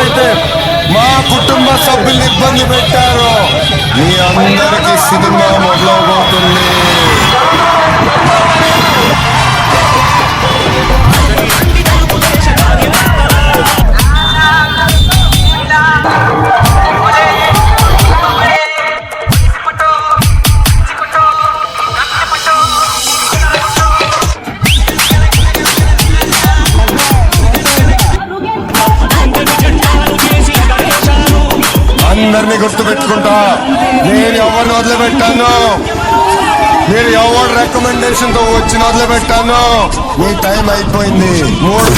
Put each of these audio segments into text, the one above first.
అయితే మా కుటుంబ సభ్యులు ఇబ్బంది పెట్టారు. మీ అందరికీ సినిమా మొదలు అందరినీ గుర్తు పెట్టుకుంటా నేను ఎవరిని వదిలిపెట్టాను? మీరు ఎవరి రికమెండేషన్తో వచ్చిన వదిలిపెట్టాను? మీ టైం అయిపోయింది. మూడు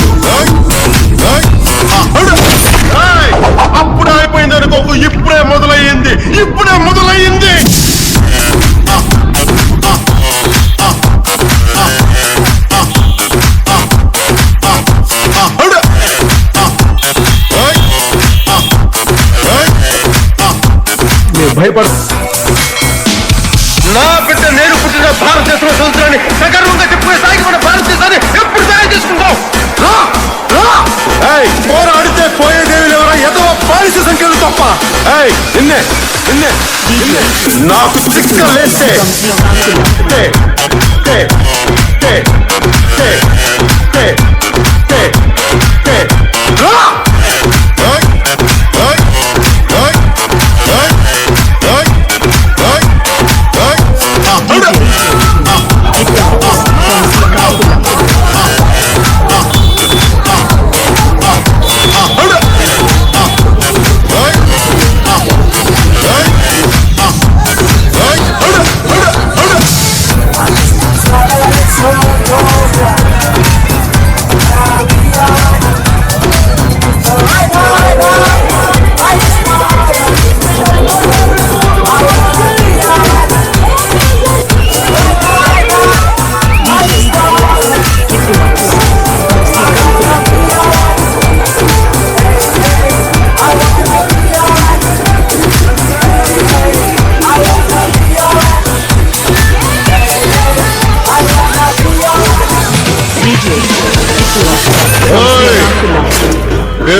భయపడ. నా బిడ్డ నేను పుట్టిన భారతదేశం సంవత్సరాన్ని సగర్వంగా చెప్పుకునే స్థాయికి మన భారతదేశాన్ని ఎప్పుడు తయారు చేసుకుంటాం పోరాడితే పోయేదేవి ఎవరా? ఏదో బానిస సంఖ్యలు తప్ప. ఏయ్ నిన్నే నిన్నే నిన్నే. నాకు చిక్కలేస్తే. టే,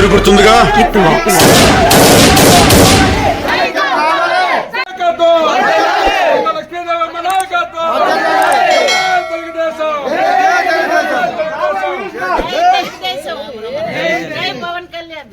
పేరు గుర్తుందిగా పవన్ కళ్యాణ్